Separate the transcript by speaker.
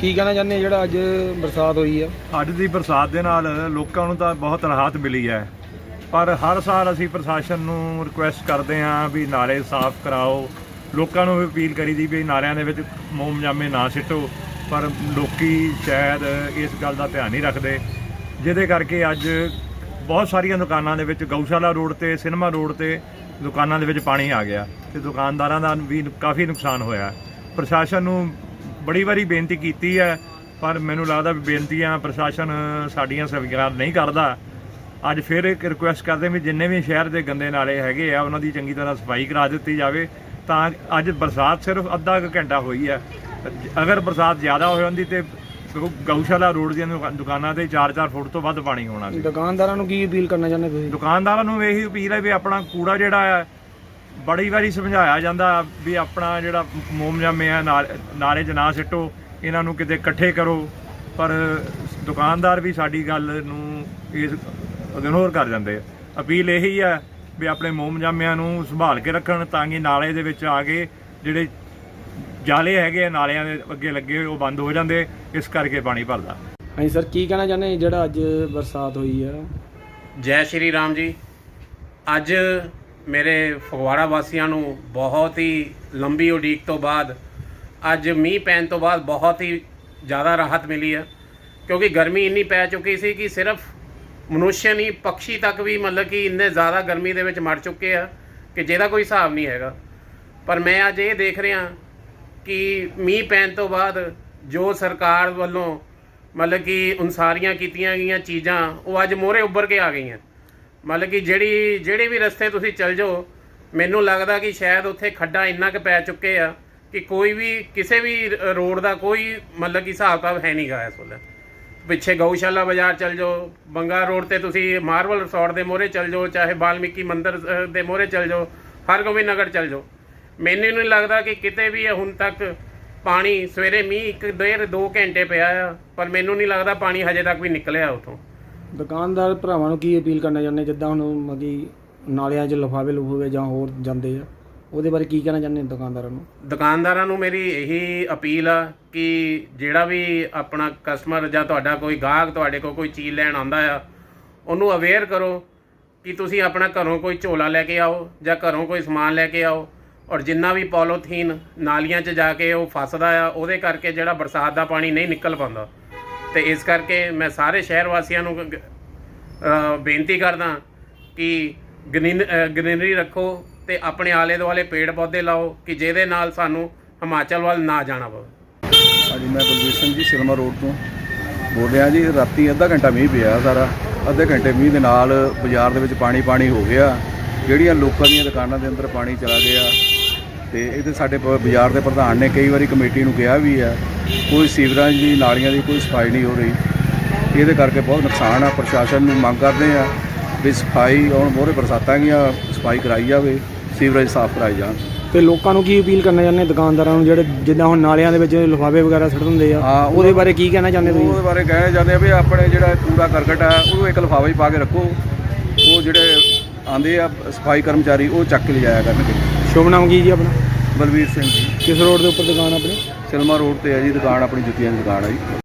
Speaker 1: ਕੀ ਕਹਿਣਾ ਚਾਹੁੰਦੇ ਜਿਹੜਾ ਅੱਜ ਬਰਸਾਤ ਹੋਈ ਆ?
Speaker 2: ਅੱਜ ਦੀ ਬਰਸਾਤ ਦੇ ਨਾਲ ਲੋਕਾਂ ਨੂੰ ਤਾਂ ਬਹੁਤ ਰਾਹਤ ਮਿਲੀ ਹੈ। ਪਰ ਹਰ ਸਾਲ ਅਸੀਂ ਪ੍ਰਸ਼ਾਸਨ ਨੂੰ ਰਿਕੁਐਸਟ ਕਰਦੇ ਹਾਂ ਵੀ ਨਾਲੇ ਸਾਫ਼ ਕਰਾਓ। ਲੋਕਾਂ ਨੂੰ ਵੀ ਅਪੀਲ ਕਰੀਦੀ ਵੀ ਨਾਲਿਆਂ ਦੇ ਵਿੱਚ ਮੋਮਜਾਮੇ ਨਾ ਸਿੱਟੋ। ਪਰ ਲੋਕੀ ਸ਼ਾਇਦ ਇਸ ਗੱਲ ਦਾ ਧਿਆਨ ਨਹੀਂ ਰੱਖਦੇ। ਜਿਹਦੇ ਕਰਕੇ ਅੱਜ ਬਹੁਤ ਸਾਰੀਆਂ ਦੁਕਾਨਾਂ ਦੇ ਵਿੱਚ ਗਊਸ਼ਾਲਾ ਰੋਡ ਤੇ, ਸਿਨੇਮਾ ਰੋਡ ਤੇ ਦੁਕਾਨਾਂ ਦੇ ਵਿੱਚ ਪਾਣੀ ਆ ਗਿਆ। ਤੇ ਦੁਕਾਨਦਾਰਾਂ ਦਾ ਵੀ ਕਾਫੀ ਨੁਕਸਾਨ ਹੋਇਆ। ਪ੍ਰਸ਼ਾਸਨ ਨੂੰ ਬੜੀ ਵਾਰੀ ਬੇਨਤੀ ਕੀਤੀ ਹੈ ਪਰ ਮੈਨੂੰ ਲੱਗਦਾ ਵੀ ਬੇਨਤੀਆਂ ਪ੍ਰਸ਼ਾਸਨ ਸਾਡੀਆਂ ਸਵੀਕਾਰ ਨਹੀਂ ਕਰਦਾ। ਅੱਜ ਫਿਰ ਇੱਕ ਰਿਕੁਐਸਟ ਕਰਦੇ ਵੀ ਜਿੰਨੇ ਵੀ ਸ਼ਹਿਰ ਦੇ ਗੰਦੇ ਨਾਲੇ ਹੈਗੇ ਆ ਉਹਨਾਂ ਦੀ ਚੰਗੀ ਤਰ੍ਹਾਂ ਸਫ਼ਾਈ ਕਰਾ ਦਿੱਤੀ ਜਾਵੇ ਤਾਂ ਅੱਜ ਬਰਸਾਤ ਸਿਰਫ ਅੱਧਾ ਕੁ ਘੰਟਾ ਹੋਈ ਹੈ। ਅਗਰ ਬਰਸਾਤ ਜ਼ਿਆਦਾ ਹੋ ਜਾਂਦੀ ਤੇ ਗਊ- ਗਊਸ਼ਾਲਾ ਰੋਡ ਦੀਆਂ ਦੁਕਾ- ਦੁਕਾਨਾਂ ਤੇ 4-4 ਫੁੱਟ ਤੋਂ ਵੱਧ ਪਾਣੀ ਹੋਣਾ ਸੀ।
Speaker 1: ਦੁਕਾਨਦਾਰਾਂ ਨੂੰ ਕੀ ਅਪੀਲ ਕਰਨਾ ਚਾਹੁੰਦੇ ਤੁਸੀਂ?
Speaker 2: ਦੁਕਾਨਦਾਰਾਂ ਨੂੰ ਇਹੀ ਅਪੀਲ ਹੈ ਵੀ ਆਪਣਾ ਕੂੜਾ ਜਿਹੜਾ ਹੈ ਬੜੀ ਵਾਰੀ ਸਮਝਾਇਆ ਜਾਂਦਾ ਵੀ ਆਪਣਾ ਜਿਹੜਾ ਮੋਮਜਾਮੇ ਆ ਨਾਲ- ਨਾਲੇ 'ਚ ਨਾ ਸਿੱਟੋ ਇਹਨਾਂ ਨੂੰ ਕਿਤੇ ਇਕੱਠੇ ਕਰੋ। ਪਰ ਦੁਕਾਨਦਾਰ ਵੀ ਸਾਡੀ ਗੱਲ ਨੂੰ ਇਸ ਇਗਨੋਰ ਕਰ ਜਾਂਦੇ ਆ। ਅਪੀਲ ਇਹੀ ਹੈ ਵੀ ਆਪਣੇ ਮੋਮਜਾਮਿਆਂ ਨੂੰ ਸੰਭਾਲ ਕੇ ਰੱਖਣ ਤਾਂ ਕਿ ਨਾਲੇ ਦੇ ਵਿੱਚ ਆ ਕੇ ਜਿਹੜੇ ਜਾਲੇ ਹੈਗੇ ਆ ਨਾਲਿਆਂ ਦੇ ਅੱਗੇ ਲੱਗੇ ਹੋਏ ਉਹ ਬੰਦ ਹੋ ਜਾਂਦੇ। ਇਸ ਕਰਕੇ ਪਾਣੀ ਭਰਦਾ।
Speaker 1: ਹਾਂਜੀ ਸਰ ਕੀ ਕਹਿਣਾ ਚਾਹੁੰਦੇ ਜਿਹੜਾ ਅੱਜ ਬਰਸਾਤ ਹੋਈ ਆ।
Speaker 3: ਜੈ ਸ਼੍ਰੀ ਰਾਮ ਜੀ। ਅੱਜ ਮੇਰੇ ਫਗਵਾੜਾ ਵਾਸੀਆਂ ਨੂੰ ਬਹੁਤ ਹੀ ਲੰਬੀ ਉਡੀਕ ਤੋਂ ਬਾਅਦ, ਅੱਜ ਮੀਂਹ ਪੈਣ ਤੋਂ ਬਾਅਦ ਬਹੁਤ ਹੀ ਜ਼ਿਆਦਾ ਰਾਹਤ ਮਿਲੀ ਹੈ ਕਿਉਂਕਿ ਗਰਮੀ ਇੰਨੀ ਪੈ ਚੁੱਕੀ ਸੀ ਕਿ ਸਿਰਫ ਮਨੁੱਖ ਨਹੀਂ, ਪੰਛੀ ਤੱਕ ਵੀ ਮਤਲਬ ਕਿ ਇੰਨੇ ਜ਼ਿਆਦਾ ਗਰਮੀ ਦੇ ਵਿੱਚ ਮਰ ਚੁੱਕੇ ਆ ਕਿ ਜਿਹਦਾ ਕੋਈ ਹਿਸਾਬ ਨਹੀਂ ਹੈਗਾ। ਪਰ ਮੈਂ ਅੱਜ ਇਹ ਦੇਖ ਰਿਹਾ ਕਿ ਮੀਂਹ ਪੈਣ ਤੋਂ ਬਾਅਦ ਜੋ ਸਰਕਾਰ ਵੱਲੋਂ ਮਤਲਬ ਕਿ ਅਨਸਾਰੀਆਂ ਕੀਤੀਆਂ ਗਈਆਂ ਚੀਜ਼ਾਂ, ਉਹ ਅੱਜ ਮੋਹਰੇ ਉੱਭਰ ਕੇ ਆ ਗਈਆਂ। ਮਤਲਬ ਕਿ ਜਿਹੜੀ, ਜਿਹੜੇ ਵੀ ਰਸਤੇ ਤੁਸੀਂ ਚੱਲ ਜਾਓ, ਮੈਨੂੰ ਲੱਗਦਾ ਕਿ ਸ਼ਾਇਦ ਉੱਥੇ ਖੱਡਾ ਇੰਨਾ ਕੁ ਪੈ ਚੁੱਕੇ ਆ ਕਿ ਕੋਈ ਵੀ, ਕਿਸੇ ਵੀ ਰੋਡ ਦਾ ਕੋਈ ਮਤਲਬ ਕਿ ਹਿਸਾਬ ਕਿਤਾਬ ਹੈ ਨਹੀਂਗਾ ਇਸ ਵੇਲੇ। ਪਿੱਛੇ ਗਊਸ਼ਾਲਾ ਬਾਜ਼ਾਰ ਚੱਲ ਜਾਓ, ਬੰਗਾ ਰੋਡ ਤੇ ਤੁਸੀਂ ਮਾਰਵਲ ਰਿਸੋਰਟ ਦੇ ਮੋਹਰੇ ਚੱਲ ਜਾਓ, ਚਾਹੇ ਬਾਲਮੀਕੀ ਮੰਦਿਰ ਦੇ ਮੋਹਰੇ ਚੱਲ ਜਾਓ, ਹਰਗੋਬਿੰਦ ਨਗਰ ਚੱਲ ਜਾਓ। ਮੈਨੂੰ ਨਹੀਂ ਲੱਗਦਾ ਕਿ ਕਿਤੇ ਵੀ ਹੁਣ ਤੱਕ ਪਾਣੀ ਸਵੇਰੇ ਮੀਂਹ ਇੱਕ ਡੇਢ ਦੋ ਘੰਟੇ ਪਿਆ ਆ, ਪਰ ਮੈਨੂੰ ਨਹੀਂ ਲੱਗਦਾ ਪਾਣੀ ਹਜੇ ਤੱਕ ਵੀ ਨਿਕਲਿਆ ਉਥੋਂ।
Speaker 1: ਦੁਕਾਨਦਾਰ ਭਰਾਵਾਂ ਨੂੰ ਕੀ ਅਪੀਲ ਕਰਨਾ ਚਾਹੁੰਦੇ? ਜਿੱਦਾਂ ਹੁਣ ਮਗੀ ਨਾਲਿਆਂ 'ਚ ਲਫਾਵੇ ਲਫੂਵੇ ਜਾਂ ਹੋਰ ਜਾਂਦੇ ਆ, ਉਹਦੇ ਬਾਰੇ ਕੀ ਕਹਿਣਾ ਚਾਹੁੰਦੇ ਦੁਕਾਨਦਾਰਾਂ ਨੂੰ?
Speaker 3: ਦੁਕਾਨਦਾਰਾਂ ਨੂੰ ਮੇਰੀ ਇਹੀ ਅਪੀਲ ਆ ਕਿ ਜਿਹੜਾ ਵੀ ਆਪਣਾ ਕਸਟਮਰ ਜਾਂ ਤੁਹਾਡਾ ਕੋਈ ਗਾਹਕ ਤੁਹਾਡੇ ਕੋਲ ਕੋਈ ਚੀਜ਼ ਲੈਣ ਆਉਂਦਾ ਆ, ਉਹਨੂੰ ਅਵੇਅਰ ਕਰੋ ਕਿ ਤੁਸੀਂ ਆਪਣਾ ਘਰੋਂ ਕੋਈ ਝੋਲਾ ਲੈ ਕੇ ਆਓ ਜਾਂ ਘਰੋਂ ਕੋਈ ਸਮਾਨ ਲੈ ਕੇ ਆਓ ਔਰ ਜਿੰਨਾ ਵੀ ਪੋਲੋਥੀਨ ਨਾਲੀਆਂ 'ਚ ਜਾ ਕੇ ਉਹ ਫਸਦਾ ਆ, ਉਹਦੇ ਕਰਕੇ ਜਿਹੜਾ ਬਰਸਾਤ ਦਾ ਪਾਣੀ ਨਹੀਂ ਨਿਕਲ ਪਾਉਂਦਾ। ਤੇ ਇਸ ਕਰਕੇ ਮੈਂ ਸਾਰੇ ਸ਼ਹਿਰ ਵਾਸੀਆਂ ਨੂੰ ਬੇਨਤੀ ਕਰਦਾ ਕਿ ਗ੍ਰੀਨ ਅ, ਗ੍ਰੀਨਰੀ ਰੱਖੋ ਤੇ ਆਪਣੇ ਆਲੇ ਦੁਆਲੇ ਪੇੜ ਪੌਦੇ ਲਾਓ ਕਿ ਜਿਹਦੇ ਨਾਲ ਸਾਨੂੰ ਹਿਮਾਚਲ ਵੱਲ ਨਾ ਜਾਣਾ ਪਵੇ।
Speaker 4: ਹਾਂਜੀ ਮੈਂ ਬਲਵੀਰ ਸਿੰਘ ਜੀ ਸਿਲਮਾ ਰੋਡ ਤੋਂ ਬੋਲ ਰਿਹਾ ਜੀ। ਰਾਤੀ ਅੱਧਾ ਘੰਟਾ ਮੀਂਹ ਪਿਆ ਸਾਰਾ। ਅੱਧੇ ਘੰਟੇ ਮੀਂਹ ਦੇ ਨਾਲ ਬਾਜ਼ਾਰ ਦੇ ਵਿੱਚ ਪਾਣੀ ਪਾਣੀ ਹੋ ਗਿਆ। ਜਿਹੜੀਆਂ ਲੋਕਾਂ ਦੀਆਂ ਦੁਕਾਨਾਂ ਦੇ ਅੰਦਰ ਪਾਣੀ ਚਲਾ ਗਿਆ ਤੇ ਇਹਦੇ ਸਾਡੇ ਬਾਜ਼ਾਰ ਦੇ ਪ੍ਰਧਾਨ ਨੇ ਕਈ ਵਾਰੀ ਕਮੇਟੀ ਨੂੰ ਕਿਹਾ ਵੀ ਆ ਕੋਈ ਸੀਵਰਾਂ ਦੀ ਨਾਲੀਆਂ ਦੀ ਕੋਈ ਸਫ਼ਾਈ ਨਹੀਂ ਹੋ ਰਹੀ। ਇਹਦੇ ਕਰਕੇ ਬਹੁਤ ਨੁਕਸਾਨ ਆ ਪ੍ਰਸ਼ਾਸਨ ਨੂੰ ਮੰਗ ਕਰਦੇ ਆ ਵੀ ਸਫ਼ਾਈ ਹੁਣ ਮੋਹਰੇ ਬਰਸਾਤਾਂ ਗੀਆਂ ਸਫ਼ਾਈ ਕਰਾਈ ਜਾਵੇ ਸੀਵਰੇਜ ਸਾਫ਼ ਕਰਾਏ ਜਾਣ।
Speaker 1: ਤੇ ਲੋਕਾਂ ਨੂੰ ਕੀ ਅਪੀਲ ਕਰਨਾ ਚਾਹੁੰਦੇ ਦੁਕਾਨਦਾਰਾਂ ਨੂੰ ਜਿਹੜੇ ਜਿੱਦਾਂ ਹੁਣ ਨਾਲਿਆਂ ਦੇ ਵਿੱਚ ਲਫਾਵੇ ਵਗੈਰਾ ਸੁੱਟ ਦਿੰਦੇ ਆ
Speaker 4: ਹਾਂ, ਉਹ-
Speaker 1: ਉਹਦੇ ਬਾਰੇ ਕੀ ਕਹਿਣਾ ਚਾਹੁੰਦੇ ਤੁਸੀਂ?
Speaker 4: ਉਹਦੇ ਬਾਰੇ ਕਹਿਣਾ ਚਾਹੁੰਦੇ ਆ ਵੀ ਆਪਣੇ ਜਿਹੜਾ ਕੂੜਾ ਕਰਕਟ ਆ ਉਹਨੂੰ ਇੱਕ ਲਿਫਾਫੇ 'ਚ ਪਾ ਕੇ ਰੱਖੋ। ਉਹ ਜਿਹੜੇ ਆਂਦੇ ਆ ਸਫ਼ਾਈ ਕਰਮਚਾਰੀ ਉਹ ਚੱਕ ਕੇ ਲਿਜਾਇਆ ਕਰਨਗੇ।
Speaker 1: ਸ਼ੁਭ ਨਾਮ ਕੀ ਜੀ ਆਪਣਾ?
Speaker 4: ਬਲਵੀਰ ਸਿੰਘ ਜੀ।
Speaker 1: ਕਿਸ ਰੋਡ ਦੇ ਉੱਪਰ ਦੁਕਾਨ ਆਪਣੀ?
Speaker 4: ਸਿਲਮਾ ਰੋਡ ਤੇ ਹੈ ਜੀ ਦੁਕਾਨ ਆਪਣੀ ਜੁੱਤੀਆਂ ਦੀ ਦੁਕਾਨ ਹੈ ਜੀ।